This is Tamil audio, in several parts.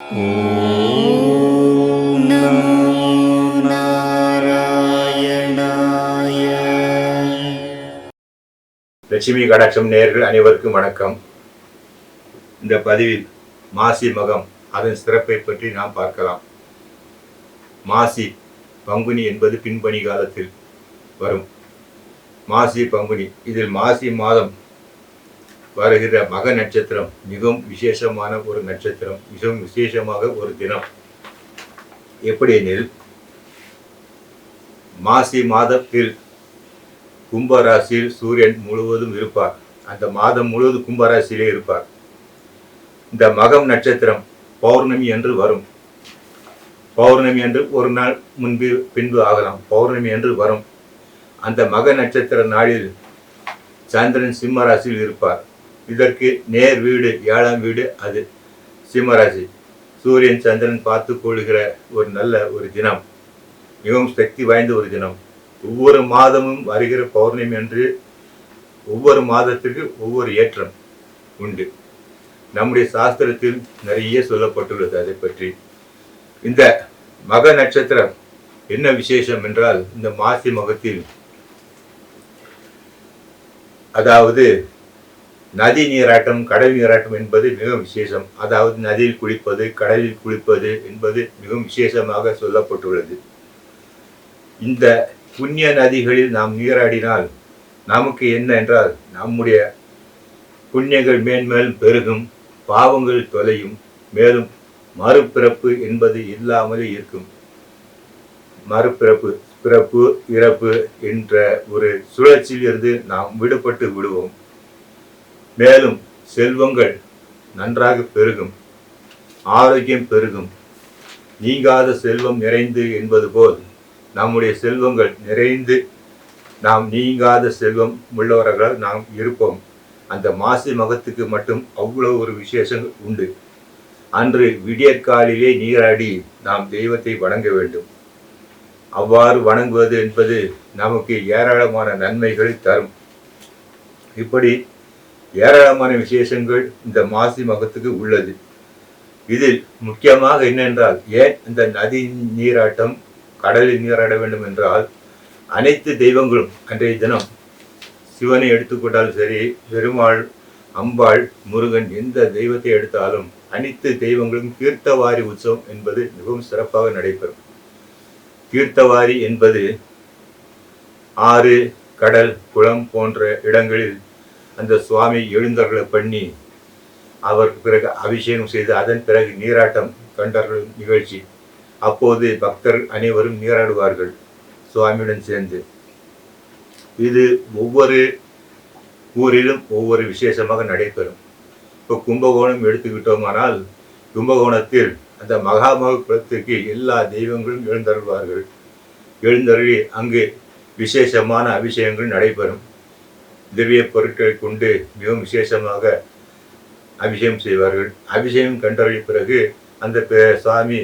ॐ नमो नारायणाय லட்சுமி கடாட்சம் நேயர்கள் அனைவருக்கும் வணக்கம் இந்த பதிவில் மாசி மகம் அதன் சிறப்பை பற்றி நாம் பார்க்கலாம் மாசி பங்குனி என்பது பின்பணி காலத்தில் வரும் மாசி பங்குனி இதில் மாசி மாதம் வருகிற மக நட்சத்திரம் மிகவும் விசேஷமான ஒரு நட்சத்திரம் மிகவும் விசேஷமாக ஒரு தினம். எப்படியெனில் மாசி மாதத்தில் கும்பராசியில் சூரியன் முழுவதும் இருப்பார். அந்த மாதம் முழுவதும் கும்பராசியிலே இருப்பார். இந்த மகம் நட்சத்திரம் பௌர்ணமி என்று வரும். பௌர்ணமி என்று ஒரு நாள் முன்பு பின்பு ஆகலாம். பௌர்ணமி என்று வரும். அந்த மக நட்சத்திர நாளில் சந்திரன் சிம்ம ராசியில் இருப்பார். இதற்கு நேர் வீடு ஏழாம் வீடு அது சிம்மராசி. சூரியன் சந்திரன் பார்த்து கொள்கிற ஒரு நல்ல ஒரு தினம். மிகவும் சக்தி வாய்ந்த ஒரு தினம். ஒவ்வொரு மாதமும் வருகிற பௌர்ணமி என்று ஒவ்வொரு மாதத்திற்கு ஒவ்வொரு ஏற்றம் உண்டு. நம்முடைய சாஸ்திரத்தில் நிறைய சொல்லப்பட்டுள்ளது அதை பற்றி. இந்த மக நட்சத்திரம் என்ன விசேஷம் என்றால் இந்த மாசி மகத்தில் அதாவது நதி நீராட்டம் கடல் நீராட்டம் என்பது மிக விசேஷம். அதாவது நதியில் குளிப்பது கடலில் குளிப்பது என்பது மிகவும் விசேஷமாக சொல்லப்பட்டுள்ளது. இந்த புண்ணிய நதிகளில் நாம் நீராடினால் நமக்கு என்ன என்றால் நம்முடைய புண்ணியங்கள் மேன்மேலும் பெருகும் பாவங்கள் தொலையும் மேலும் மறுபிறப்பு என்பது இல்லாமலே இருக்கும். மறுபிறப்பு பிறப்பு இறப்பு என்ற ஒரு சுழற்சியில் இருந்து நாம் விடுபட்டு விடுவோம். மேலும் செல்வங்கள் நன்றாக பெருகும் ஆரோக்கியம் பெருகும். நீங்காத செல்வம் நிறைந்து என்பது போல் நம்முடைய செல்வங்கள் நிறைந்து நாம் நீங்காத செல்வம் உள்ளவர்களால் நாம் இருப்போம். அந்த மாசி மகத்துக்கு மட்டும் அவ்வளவு ஒரு விசேஷங்கள் உண்டு. அன்று விடியற்காலிலே நீராடி நாம் தெய்வத்தை வணங்க வேண்டும். அவ்வாறு வணங்குவது என்பது நமக்கு ஏராளமான நன்மைகளை தரும். இப்படி ஏராளமான விசேஷங்கள் இந்த மாசி மகத்துக்கு உள்ளது. இதில் முக்கியமாக என்னென்றால் ஏன் இந்த நதி நீராட்டம் கடலில் நீராட வேண்டும் என்றால் அனைத்து தெய்வங்களும் அன்றைய தினம் சிவனை எடுத்துக்கொண்டாலும் சரி பெருமாள் அம்பாள் முருகன் எந்த தெய்வத்தை எடுத்தாலும் அனைத்து தெய்வங்களும் தீர்த்தவாரி உற்சவம் என்பது மிகவும் சிறப்பாக நடைபெறும். தீர்த்தவாரி என்பது ஆறு கடல் குளம் போன்ற இடங்களில் அந்த சுவாமி எழுந்தர்களை பண்ணி அவருக்கு பிறகு அபிஷேகம் செய்து அதன் பிறகு நீராட்டம் கண்டார்கள் நிகழ்ச்சி. அப்போது பக்தர் அனைவரும் நீராடுவார்கள் சுவாமியுடன் சேர்ந்து. இது ஒவ்வொரு ஊரிலும் ஒவ்வொரு விசேஷமாக நடைபெறும். இப்போ கும்பகோணம் எடுத்துக்கிட்டோமானால் கும்பகோணத்தில் அந்த மகாமக குலத்திற்கு எல்லா தெய்வங்களும் எழுந்தருள்வார்கள். எழுந்தருளி அங்கு விசேஷமான அபிஷேகங்கள் நடைபெறும். திவ்ய பொருட்களை கொண்டு மிகவும் விசேஷமாக அபிஷேகம் செய்வார்கள். அபிஷேகம் கண்டறிய பிறகு அந்த சாமி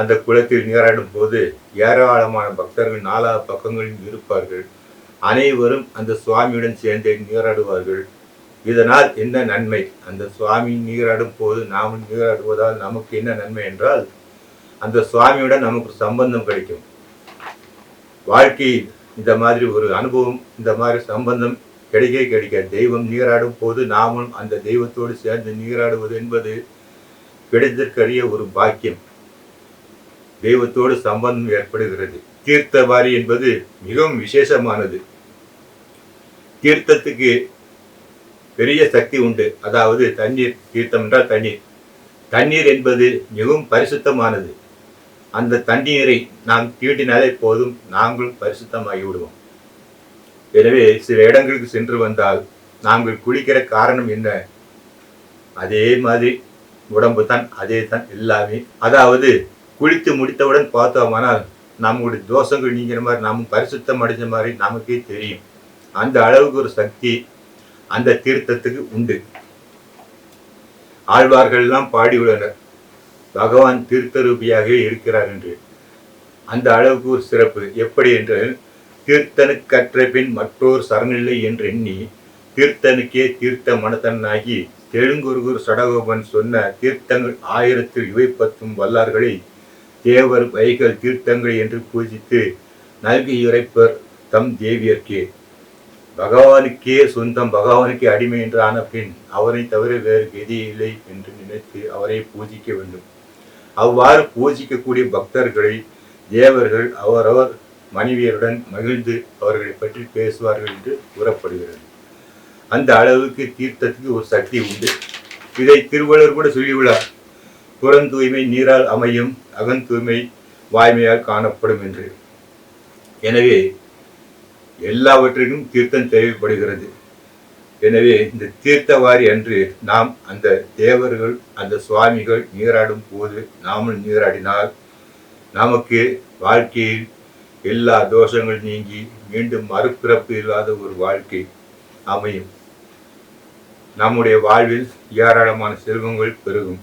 அந்த குளத்தில் நீராடும் போது ஏராளமான பக்தர்கள் நாலா பக்கங்களிலும் இருப்பார்கள். அனைவரும் அந்த சுவாமியுடன் சேர்ந்து நீராடுவார்கள். இதனால் என்ன நன்மை? அந்த சுவாமி நீராடும் போது நாம் நீராடுவதால் நமக்கு என்ன நன்மை என்றால் அந்த சுவாமியுடன் நமக்கு சம்பந்தம் கிடைக்கும். வாழ்க்கையில் இந்த மாதிரி ஒரு அனுபவம் இந்த மாதிரி சம்பந்தம் கிடைக்க கிடைக்காது தெய்வம் நீராடும் போது நாமும் அந்த தெய்வத்தோடு சேர்ந்து நீராடுவது என்பது கிடைத்திற்கரிய ஒரு பாக்கியம். தெய்வத்தோடு சம்பந்தம் ஏற்படுகிறது. தீர்த்தவாரி என்பது மிகவும் விசேஷமானது. தீர்த்தத்துக்கு பெரிய சக்தி உண்டு. அதாவது தண்ணீர் தீர்த்தம் என்றால் தண்ணீர். தண்ணீர் என்பது மிகவும் பரிசுத்தமானது. அந்த தண்ணீரை நாம் தீட்டினாலே போதும் நாங்களும் பரிசுத்தமாகி விடுவோம் எனவே சில இடங்களுக்கு சென்று வந்தால் நாங்கள் குளிக்கிற காரணம் என்ன? அதே மாதிரி உடம்பு தான் அதே தான் எல்லாமே. அதாவது குளித்து முடித்தவுடன் பார்த்தோமானால் நம்முடைய தோஷங்கள் நீங்கிற மாதிரி நாமும் பரிசுத்தம் அடைஞ்ச மாதிரி நமக்கே தெரியும். அந்த அளவுக்கு ஒரு சக்தி அந்த தீர்த்தத்துக்கு உண்டு. ஆழ்வார்கள் எல்லாம் பாடியுள்ளனர் பகவான் தீர்த்த ரூபியாகவே இருக்கிறார் என்று. அந்த அளவுக்கு ஒரு சிறப்பு. எப்படி என்று தீர்த்தனுக்கற்ற பின் மற்றோர் சரணில்லை என்று எண்ணி தீர்த்தனுக்கே தீர்த்த மனத்தனாகி தெலுங்குருகுர் சடகோபன் சொன்ன தீர்த்தங்கள் ஆயிரத்தில் இவை பத்தும் வல்லார்களை தேவர் வைகள் தீர்த்தங்கள் என்று பூஜித்து நல்கி இறைப்பர் தம் தேவியர்க்கே. பகவானுக்கே சொந்தம் பகவானுக்கே அடிமை என்று ஆன பின் அவரை தவிர வேறு கதி இல்லை என்று நினைத்து அவரை பூஜிக்க வேண்டும். அவ்வாறு பூஜிக்கக்கூடிய பக்தர்களை தேவர்கள் அவரவர் மனைவியருடன் மகிழ்ந்து அவர்களை பற்றி பேசுவார்கள் என்று கூறப்படுகிறது. அந்த அளவுக்கு தீர்த்தத்துக்கு ஒரு சக்தி உண்டு. இதை திருவள்ளுவர் கூட சொல்லியுள்ளார். புறந்தூய்மை நீரால் அமையும் அகந்தூய்மை வாய்மையால் காணப்படும் என்று. எனவே எல்லாவற்றிற்கும் தீர்த்தம் தேவைப்படுகிறது. எனவே இந்த தீர்த்தவாரி அன்று நாம் அந்த தேவர்கள் அந்த சுவாமிகள் நீராடும் போது நாமும் நீராடினால் நமக்கு வாழ்க்கையில் எல்லா தோஷங்கள் நீங்கி மீண்டும் மறுபிறப்பு இல்லாத ஒரு வாழ்க்கை அமையும். நம்முடைய வாழ்வில் ஏராளமான செல்வங்கள் பெருகும்.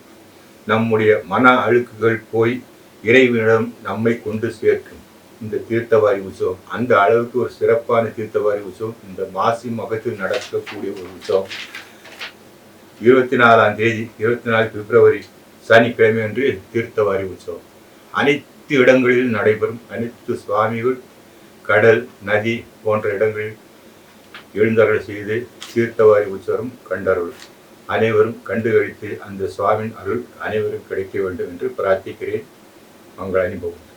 நம்முடைய மன அழுக்குகள் போய் இறைவனிடம் நம்மை கொண்டு சேர்க்கும். இந்த தீர்த்தவாரி உற்சவம் அந்த அளவுக்கு ஒரு சிறப்பான தீர்த்தவாரி உற்சவம் இந்த மாசி மகத்தில் நடக்கக்கூடிய ஒரு உற்சவம். இருபத்தி நாலாம் தேதி இருபத்தி நாலு பிப்ரவரி சனிக்கிழமை அன்று தீர்த்தவாரி உற்சவம். அனைத்து இடங்களில் நடைபெறும் அனைத்து சுவாமிகள் கடல் நதி போன்ற இடங்களில் எழுந்தருள் செய்து தீர்த்தவாரி உற்சவம் கண்டருள். அனைவரும் கண்டுகளித்து அந்த சுவாமியின் அருள் அனைவரும் கிடைக்க வேண்டும் என்று பிரார்த்திக்கிறேன். மங்கள அனுபவம்.